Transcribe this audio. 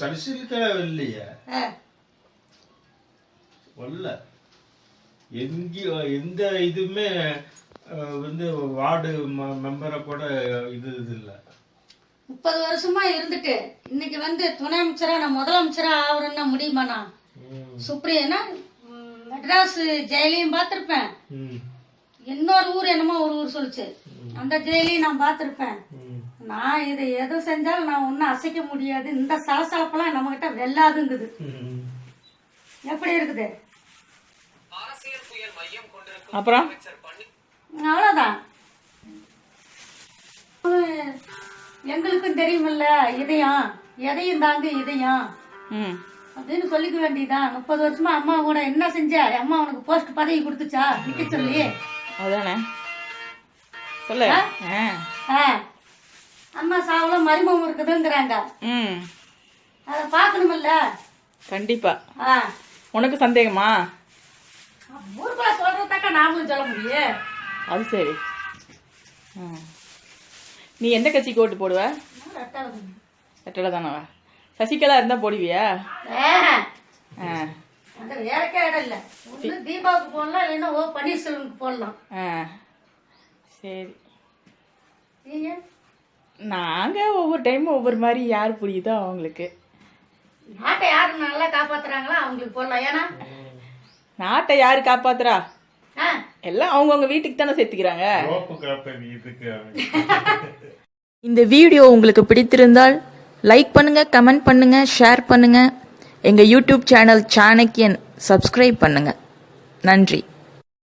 சலிசிலிக்கவே இல்லையே ஆ, வரல எங்கேயும் எந்த இதுவுமே வந்து வார்டு மெம்பரை கூட இது இது இல்லை முப்பது வருஷமா இருந்துட்டு இன்னைக்கு வந்து துணை அமைச்சரா நான் முதலமைச்சரா ஆகுறேன்னா முடியுமாண்ணா சுப்ரியனா ம், மெட்ராஸ் ஜெயிலையும் பார்த்திருப்பேன். இன்னொரு ஊர் என்னமோ ஒரு ஊர் சொல்லுச்சு. அந்த ஜெயிலையும் நான் பார்த்திருப்பேன். நான் இது எது செஞ்சாலும் நான் ஒன்றும் அசைக்க முடியாது. இந்த சலசலப்பெல்லாம் நம்மகிட்ட வெல்லாதுங்குது. ம் எப்படி இருக்குது? அப்புறம்? அவ்வளோதான் எங்களுக்கும் தெரியுமில்ல இதயம். எதையும் தாங்க இதயம். ம். அப்படின்னு சொல்லிக்க வேண்டியதுதான். முப்பது வருஷமா அம்மா கூட என்ன செஞ்ச? அம்மா உனக்கு போஸ்ட் பதவி கொடுத்துச்சா? நிக்க சொல்லி. அதானே? சொல்லு. ஆ. ஆ. அம்மா சாவுல மருமம் இருக்குதுங்கிறாங்க. ம். அதை பார்க்கணுமில்ல? கண்டிப்பா. ஆ. உனக்கு சந்தேகமா? ஊருக்குள்ள சொல்றதாக்கா நாமளும் சொல்ல முடியும் அது சரி. ஆ. நீ எந்த கட்சிக்கு ஓட்டு போடுவ. ரெட்டலை தானவா சசிகலா இருந்தா போடுவியா? வேலைக்கே இடம் இல்ல. தீபாவுக்கு போடலாம் இல்லைன்னா ஓ பன்னீர்செல்வனுக்கு போடலாம். ஆ. சரி. நீங்க? நாங்க ஒவ்வொரு டைமும் ஒவ்வொரு மாதிரி யார் புரியுதோ அவங்களுக்கு. நாட்டை யாரு நல்லா காப்பாத்துறாங்களோ அவங்களுக்கு போடலாம். ஏன்னா நாட்டை யாரு காப்பாத்துறா? எல்லாம் அவங்கவுங்க வீட்டுக்கு தானே சேர்த்துக்கிறாங்க இந்த வீடியோ உங்களுக்கு பிடித்திருந்தால் லைக் பண்ணுங்க கமெண்ட் பண்ணுங்க ஷேர் பண்ணுங்க. எங்க யூடியூப் சேனல் சாணக்கியன் சப்ஸ்கிரைப் பண்ணுங்க. நன்றி.